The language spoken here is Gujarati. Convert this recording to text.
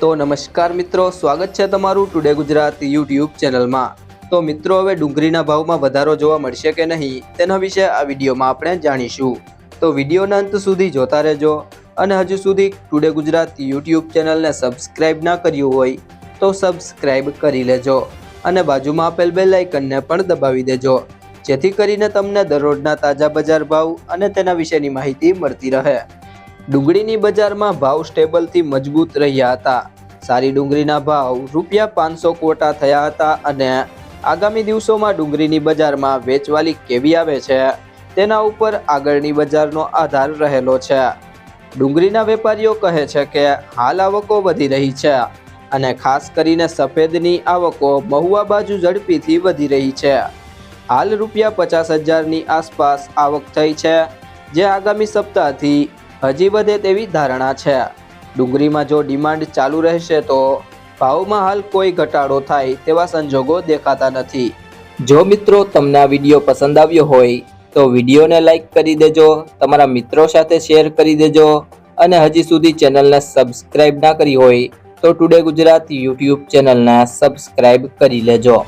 તો નમસ્કાર મિત્રો, સ્વાગત છે તમારું ટુડે ગુજરાત યુટ્યુબ ચેનલમાં. તો મિત્રો, હવે ડુંગળીના ભાવમાં વધારો જોવા મળશે કે નહીં, તેના વિશે આ વિડીયોમાં આપણે જાણીશું. તો વિડીયોના અંત સુધી જોતા રહેજો અને હજુ સુધી ટુડે ગુજરાત યુટ્યુબ ચેનલને સબસ્ક્રાઇબ ના કર્યું હોય, તો સબસ્ક્રાઇબ કરી લેજો અને બાજુમાં આપેલ બેલ આઇકનને પણ દબાવી દેજો, જેથી કરીને તમને દરરોજના તાજા બજાર ભાવ અને તેના વિશેની માહિતી મળતી રહે. ડુંગળીની બજારમાં ભાવ સ્ટેબલથી મજબૂત રહ્યા હતા. સારી ડુંગળીના ભાવ રૂપિયા પાંચસો કોટા થયા હતા અને આગામી દિવસોમાં ડુંગળીની બજારમાં વેચવાલી કેવી આવે છે, તેના ઉપર આગળની બજારનો આધાર રહેલો છે. ડુંગળીના વેપારીઓ કહે છે કે હાલ આવકો વધી રહી છે અને ખાસ કરીને સફેદની આવકો મહુવા બાજુ ઝડપીથી વધી રહી છે. હાલ રૂપિયા પચાસ હજારની આસપાસ આવક થઈ છે, જે આગામી સપ્તાહથી હજી વધે તેવી ધારણા છે. ડુંગળીમાં જો ડિમાન્ડ ચાલુ રહેશે તો ભાવમાં હાલ કોઈ ઘટાડો થાય તેવા સંજોગો દેખાતા નથી. જો મિત્રો તમને આ વીડિયો પસંદ આવ્યો હોય, તો વિડીયોને લાઇક કરી દેજો, તમારા મિત્રો સાથે શેર કરી દેજો અને હજી સુધી ચેનલને સબસ્ક્રાઇબ ના કરી હોય, તો ટુડે ગુજરાત યુટ્યુબ ચેનલને સબસ્ક્રાઇબ કરી લેજો.